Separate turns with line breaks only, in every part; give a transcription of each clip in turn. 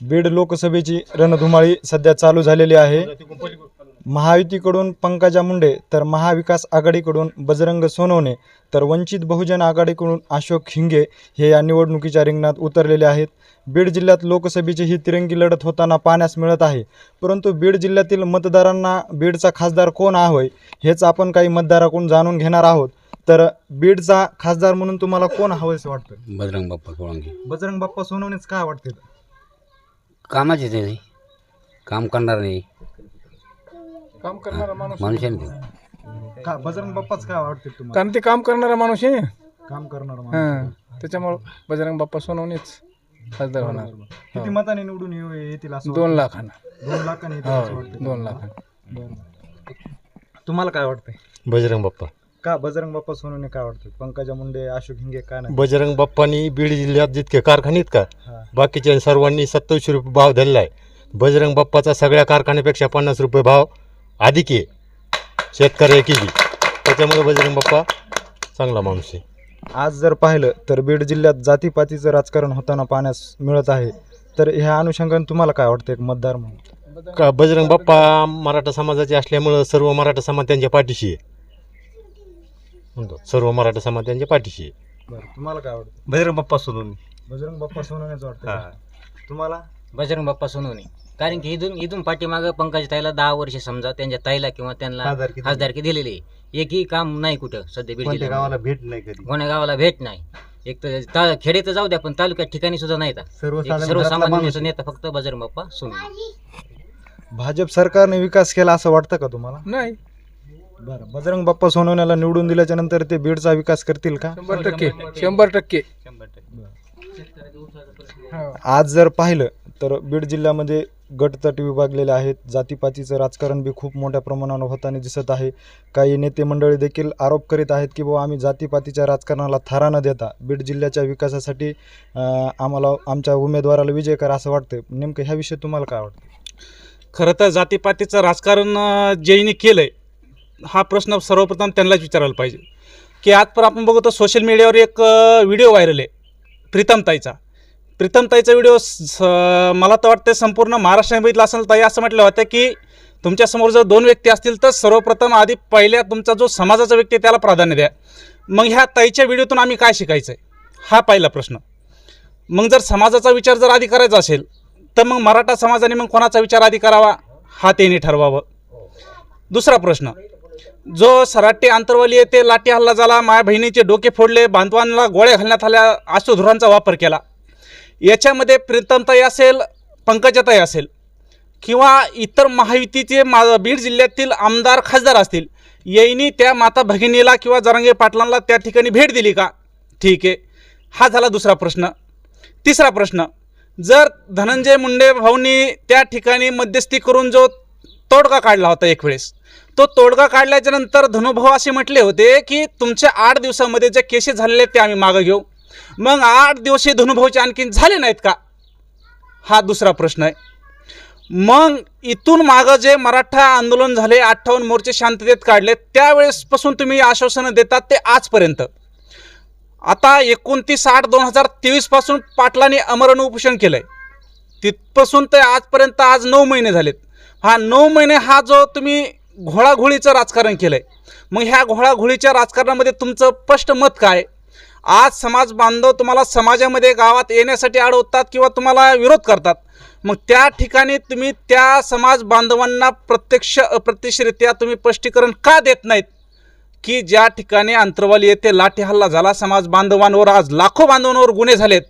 बीड लोकसभेची रणधुमाळी सध्या चालू झालेली आहे. महायुतीकडून पंकजा मुंडे तर महाविकास आघाडीकडून बजरंग सोनवणे तर वंचित बहुजन आघाडीकडून अशोक हिंगे हे या निवडणुकीच्या रिंगणात उतरलेले आहेत. बीड जिल्ह्यात लोकसभेची ही तिरंगी लढत होताना पाहण्यास मिळत आहे. परंतु बीड जिल्ह्यातील मतदारांना बीडचा खासदार कोण हवंय हेच आपण काही मतदाराकडून जाणून घेणार आहोत. तर बीडचा खासदार म्हणून तुम्हाला कोण हवं असं वाटतं
बजरंग बाप्पा सोळंकी.
बजरंग बाप्पा सोनवणेच काय वाटते
कामाचे ते नाही. काम करणार नाही.
काम करणारा माणूस
माणूस आहे ना ते.
का बजरंग बाप्पाच काय वाटते तुम्हाला?
कारण ते काम करणारा माणूस आहे.
काम करणार माणूस.
हां त्याच्यामुळं बजरंग बाप्पा सोनवणेच खासदार होणार.
किती मताने निवडून येऊ- येतील असं
दोन लाखानं.
वाटतं? दोन लाखाने येतील असं
हो
वाटतं.
दोन लाखानं.
तुम्हाला काय वाटतंय?
बजरंग बाप्पा.
का बजरंग बाप्पा सोनवणे काय वाटतं पंकजा मुंडे अशोक हिंगे काय नाही?
बजरंग बाप्पानी बीड जिल्ह्यात जितके कारखाने आहेत का?
हा.
बाकीच्या सर्वांनी सत्तावीसशे रुपये भाव धरला आहे बजरंग बाप्पाचा सगळ्या कारखान्यापेक्षा पन्नास रुपये भाव अधिक आहे. शेतकऱ्याकी त्याच्यामुळे बजरंग बाप्पा चांगला माणूस आहे.
आज जर पाहिलं तर बीड जिल्ह्यात जातीपातीचं राजकारण होताना पाहण्यास मिळत आहे. तर ह्या अनुषंगाने तुम्हाला काय वाटतं एक मतदार म्हणून?
का बजरंग बाप्पा मराठा समाजाचे असल्यामुळं सर्व मराठा समाज त्यांच्या पाठीशी आहे. म्हणतो सर्व मराठा समाज त्यांच्या पाठीशी आहे.
बरं तुम्हाला काय वाटतं
बजरंग बाप्पा सोडून
बजरंग बाप्पा सोनवणेच वाटतं? तुम्हाला?
बजरंग बाप्पा सोनवणे. कारण की इथून इथून पाठीमागं पंकज ताईला दहा वर्ष समजा त्यांच्या ताईला किंवा त्यांना
खासदारकी दिली.
खासदारकी दिलेली आहे. एकही काम नाही कुठं सध्या बीड
कोणत्या
जिल्ह्यामध्ये.
गावाला भेट नाही कधी?
कोण्या गावाला भेट नाही. एक तर ता- खेडे तर जाऊ द्या पण तालुक्यात ठिकाणी सुद्धा नाही एक
सर्वसाधारण
सर्वसामान्य
माणूस.
नेता फक्त बजरंग बाप्पा सोनवणे.
भाजप सरकारने विकास केला असं वाटतं का तुम्हाला?
नाही.
बरं. बजरंग बाप्पा सोनवण्याला निवडून दिल्याच्या नंतर ते बीडचा विकास करतील का?
शंभर टक्के. शंभर टक्के. हो.
आज जर पाहिलं तर बीड जिल्ह्यामध्ये गटतट विभागलेले आहेत. जातीपातीचं राजकारण बी खूप मोठ्या प्रमाणावर होताना दिसत आहे. काही नेते मंडळी देखील आरोप करीत आहेत की बाबा आम्ही जातीपातीच्या राजकारणाला थारा न देता बीड जिल्ह्याच्या विकासासाठी अं, आम्हाला आमच्या उमेदवाराला विजय करा असं वाटतं नेमकं ह्याविषयी तुम्हाला काय वाटतं?
खरं तर जातीपातीचं राजकारण जैनी केलं आहे हा प्रश्न सर्वप्रथम त्यांनाच विचारायला पाहिजे. की आजपर आपण बघतो सोशल मीडियावर एक व्हिडिओ व्हायरल आहे. प्रीतमताईचा प्रीतमताईचा व्हिडिओ स मला तर वाटतं संपूर्ण महाराष्ट्राने बघितला असेल ताई असं म्हटलं होतं की तुमच्यासमोर जर दोन व्यक्ती असतील तर सर्वप्रथम आधी पहिल्या तुमचा जो समाजाचा व्यक्ती आहे त्याला प्राधान्य द्या. मग ह्या ताईच्या व्हिडिओतून आम्ही काय शिकायचं आहे हा पहिला प्रश्न. मग जर समाजाचा विचार जर आधी करायचा असेल तर मग मराठा समाजाने मग कोणाचा विचार आधी करावा? हा त्यांनी ठरवावं. दुसरा प्रश्न. जो सराटे आंतरवाली येथे लाठी हल्ला झाला माया बहिणीचे डोके फोडले बांधवांना गोळ्या घालण्यात आल्या आशुधुरांचा वापर केला. याच्यामध्ये प्रीतमताई असेल पंकजाताई असेल किंवा इतर महायुतीचे मा बीड जिल्ह्यातील आमदार खासदार असतील यांनी त्या माता भगिनीला किंवा जरांगे पाटलांना त्या ठिकाणी भेट दिली का? ठीक आहे. हा झाला दुसरा प्रश्न. तिसरा प्रश्न. जर धनंजय मुंडे भाऊंनी त्या ठिकाणी मध्यस्थी करून जो तोडगा काढला होता एक वेळेस. तो तोडगा काढल्याच्या नंतर धनुभाऊ असे म्हटले होते की तुमच्या आठ दिवसामध्ये जे केसेस झालेले आहेत ते आम्ही मागं घेऊ. मग आठ दिवस हे धनुभाऊचे आणखीन झाले नाहीत का? हा दुसरा प्रश्न आहे. मग इथून मागं जे मराठा आंदोलन झाले अठ्ठावन्न मोर्चे शांततेत काढले त्यावेळेसपासून तुम्ही आश्वासनं देतात ते आजपर्यंत. आता एकोणतीस आठ दोन हजार तेवीसपासून पाटलांनी अमरण उपोषण केलं आहे तिथपासून ते आजपर्यंत आज नऊ महिने झालेत. हा नऊ महिने हा जो तुम्ही घोळाघोळीचं राजकारण केलं आहे मग ह्या घोळाघोळीच्या राजकारणामध्ये तुमचं स्पष्ट मत काय? आज समाज बांधव तुम्हाला समाजामध्ये गावात येण्यासाठी अडवतात किंवा तुम्हाला विरोध करतात. मग त्या ठिकाणी तुम्ही त्या समाज बांधवांना प्रत्यक्ष अप्रत्यक्षरित्या तुम्ही स्पष्टीकरण का देत नाहीत? की ज्या ठिकाणी अंतरवाली येथे लाठी हल्ला झाला समाज बांधवांवर आज लाखो बांधवांवर गुन्हे झालेत.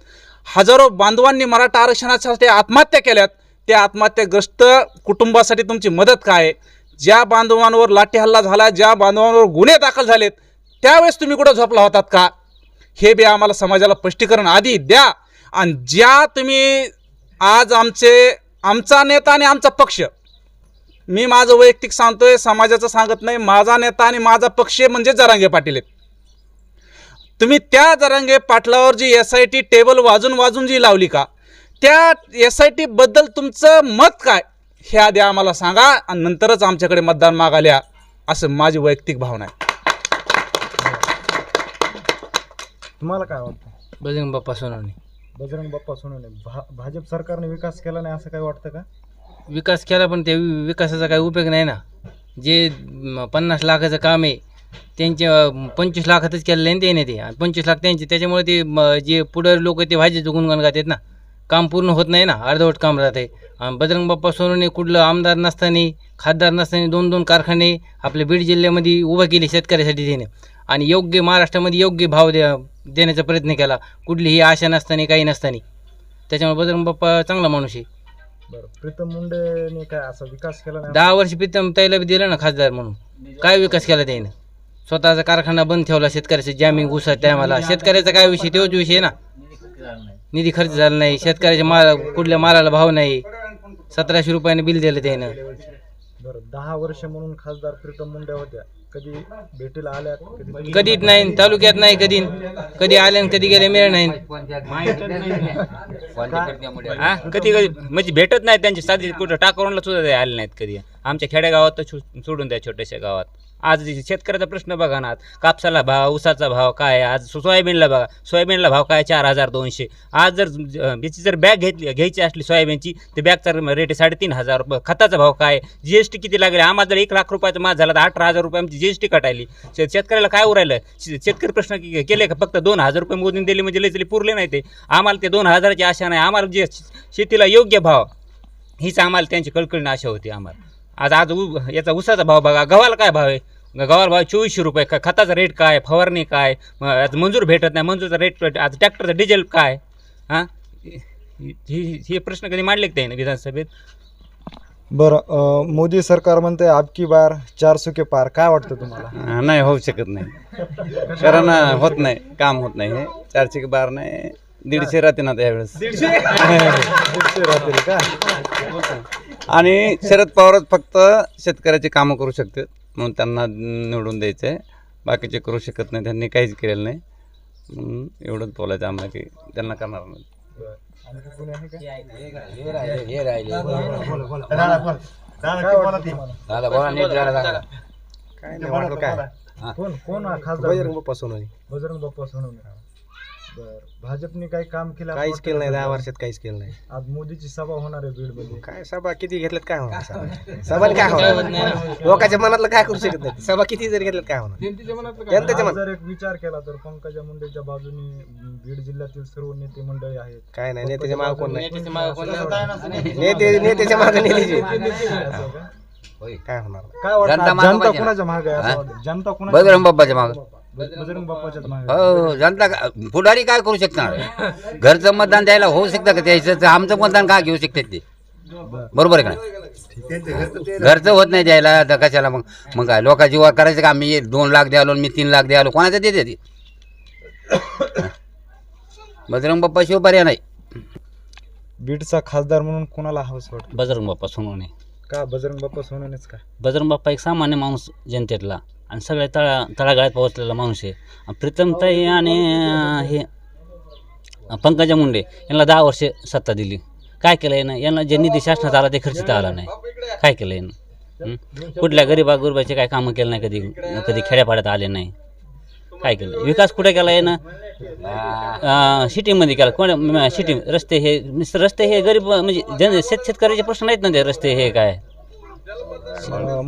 हजारो बांधवांनी मराठा आरक्षणासाठी आत्महत्या केल्यात. त्या आत्महत्याग्रस्त कुटुंबासाठी तुमची मदत काय आहे? ज्या बांधवांवर लाठी हल्ला झाला ज्या बांधवांवर गुन्हे दाखल झालेत त्यावेळेस तुम्ही कुठं झोपला होतात का? हे बी आम्हाला समाजाला स्पष्टीकरण आधी द्या. आणि ज्या तुम्ही आज आमचे आमचा नेता आणि आमचा पक्ष मी माझं वैयक्तिक सांगतोय समाजाचं सांगत नाही माझा नेता आणि माझा पक्ष म्हणजे जरांगे पाटील आहेत. तुम्ही त्या जरांगे पाटलावर जी एस आय टी टेबल वाजून वाजून जी लावली का? त्या एस आय टीबद्दल तुमचं मत काय? हे आधी आम्हाला सांगा आणि नंतरच आमच्याकडे मतदान मागाल्या असं माझी वैयक्तिक भावना आहे.
तुम्हाला काय वाटतं?
बजरंग बाप्पा सोनवणे.
बजरंग बाप्पा सोनवणे भा भाजप सरकारने विकास केला नाही असं काही वाटतं का?
विकास केला पण त्या वि- विकासाचा काही उपयोग नाही ना. जे म, पन्नास लाखाचं काम आहे त्यांच्या पंचवीस लाखातच केलेलं आहे ना त्याने ते. आणि पंचवीस लाख त्यांचे त्याच्यामुळे ते म, जे पुढे लोक ते भाजीचं गुणगान गातात ना. काम पूर्ण होत नाही ना अर्धवट काम राहते. आणि बजरंग बाप्पा सोनवणे कुठलं आमदार नसताना खासदार नसताना दोन दोन कारखाने आपल्या बीड जिल्ह्यामध्ये उभा केले शेतकऱ्यासाठी त्याने आणि योग्य महाराष्ट्रामध्ये योग्य भाव द्या देण्याचा प्रयत्न केला. कुठलीही आशा नसताना काही नसताना. त्याच्यामुळे बजरंग बाप्पा चांगला माणूस आहे.
बरं प्रीतम मुंडेने काय असा विकास केला नाही?
दहा वर्ष प्रीतम ताईला बी दिलं ना खासदार म्हणून. काय विकास केला त्याने? स्वतःचा कारखाना बंद ठेवला शेतकऱ्याचे जामीन घुसा टायमाला शेतकऱ्याचा काय विषय? तोच विषय ना. निधी खर्च झाला नाही. शेतकऱ्याच्या माल कुठल्या मालाला भाव नाही. सतराशे रुपयाने बिल दिलं त्यानं.
बरं दहा वर्ष म्हणून खासदार प्रीतम मुंडे होत्या. कधी भेटीला आल्या कधी
कधीच नाही तालुक्यात नाही कधी. कधी आले आणि कधी गेले मिळ नाही.
हा? कधी कधी? म्हणजे भेटत नाही त्यांचे साधी कुठं टाकावूनला सुद्धा ते आले नाहीत कधी. आमच्या खेडेगावात तर छो- सोडून द्या छोट्याशा गावात. आज शेतकऱ्याचा प्रश्न बघा ना कापसाला भाव ऊसाचा भाव काय आहे? आज सोयाबीनला बघा. सोयाबीनला भाव काय? चार हजार दोनशे. आज जर याची जर बॅग घेतली घ्यायची असली सोयाबीनची तर बॅगचा रेट आहे साडेतीन हजार रुपये. खताचा भाव काय? जी एस टी किती लागले? आम्हाला जर एक लाख रुपयाचा माल झाला तर अठरा हजार रुपये आमची जी एस टी कटायली. शेतकऱ्याला काय उरायलं? शे- शेतकरी प्रश्न के- केले का? फक्त दोन हजार रुपये मोजून दिले म्हणजे लई पुरले नाही ते. आम्हाला ते दोन हजाराची आशा नाही. आम्हाला जे शेतीला योग्य भाव हीच आम्हाला त्यांची कळकळीने आशा होती आम्हाला. आज आज उ याचा उसाचा भाव बघा गव्हाला काय भाव आहे? गव्हाला भाव चोवीसशे रुपये का खताचा रेट काय फवारणी काय आज मंजूर भेटत नाही मंजूरचा रेट आज ट्रॅक्टरचा डिझेल काय हां? ही हे प्रश्न कधी मांडले का त्याने विधानसभेत?
बरं मोदी सरकार म्हणते आपकी बार चार सुके पार. काय वाटतं तुम्हाला?
नाही होऊ शकत नाही. कारण होत नाही काम होत नाही हे. चारशे की बार नाही. दीडशे राहते ना त्यावेळेस
दीडशे? राहतील का?
आणि शरद पवारच फक्त शेतकऱ्याची कामं करू शकतात म्हणून त्यांना निवडून द्यायचं आहे बाकीचे करू शकत नाही त्यांनी काहीच केलेलं नाही. म्हणून एवढंच बोलायचं आम्हाला की त्यांना करणार नाही.
कोणी बजरंग बाप्पा सोनवणे. बरं. भाजपने काही काम केलं
काहीच केलं नाही? दहा वर्षात काहीच केलं नाही.
आज मोदीची सभा होणार आहे बीडमध्ये.
काय सभा किती घेतल्यात काय होणार सभा? काय होणार? लोकांच्या मनातलं काय करू शकत नाही. सभा किती जरी घेतल्यात काय होणार? जनतेच्या मनात
जर एक विचार केला तर पंकजा मुंडेच्या बाजूने बीड जिल्ह्यातील सर्व नेते मंडळी आहेत.
काय नाही नेत्याच्या मागे कोण नाही.
नेत्याच्या मागं कोण नाही.
नेते नेत्याच्या मागे
का?
काय? होणार?
काय वाटतं?
जनता.
कुणाच्या मागे आहे? जनता कुणाच्या
बजरंग बाप्पाच्या माग.
बजरंग
हो जनता का- पुढारी काय करू शकणार? घरचं मतदान द्यायला होऊ शकतं का? त्याचं तर आमचं मतदान का घेऊ शकतात ते? बरोबर आहे का नाही? घरचं होत नाही द्यायला तर कशाला मग मग काय? लोका जीवा करायचं का? मी दोन लाख द्यालो मी तीन लाख द्यालो कोणाचं देते ते? बजरंग बाप्पा शिव पर्याय नाही.
बीडचा खासदार म्हणून कुणाला हवंच वाटतं?
बजरंग बाप्पा सोनवणे.
का बजरंग बाप्पा सोनवणेच का?
बजरंग बाप्पा एक सामान्य माणूस जनतेतला. आणि सगळ्या तळा तळागाळात पोहोचलेला माणूस आहे. आणि प्रीतमताई आणि हे पंकजा मुंडे यांना दहा वर्ष सत्ता दिली. काय केलं यानं? यांना जे निधी शासनात आला ते खर्चित आला नाही. काय केलं यानं? कुठल्या गरीबा गुरबाचे काय कामं केलं नाही कधी कधी खेड्यापाड्यात आले नाही. काय केलं? विकास कुठे केला यानं? सिटीमध्ये केला. कोण सिटी रस्ते हे नुसतं रस्ते हे गरीब म्हणजे जन शेत शेतकऱ्याचे प्रश्न नाहीत ना ते रस्ते हे काय?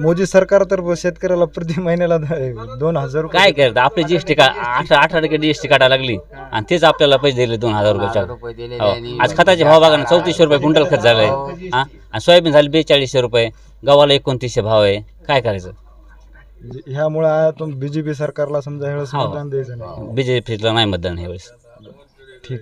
मोदी सरकार तर शेतकऱ्याला प्रति महिन्याला द- दोन हजार रुपये
काय करतं? आपली जीएसटी का अठरा अठरा टक्के जीएसटी काढायला लागली. आणि तेच आपल्याला पैसे दिले दोन हजार रुपयाच्या हो.
आणि-
आज खताचे भाव बघा ना चौतीसशे रुपये क्विंटल खत झालंय. हा. आणि सोयाबीन झाली बेचाळीसशे रुपये. गव्हाला एकोणतीसशे भाव आहे. काय करायचं?
ह्यामुळे बीजेपी सरकारला समजा ह्यावेळेस
हो.
मतदान द्यायचं नाही.
बीजेपीला नाही मतदान ह्यावेळेस.
ठीक.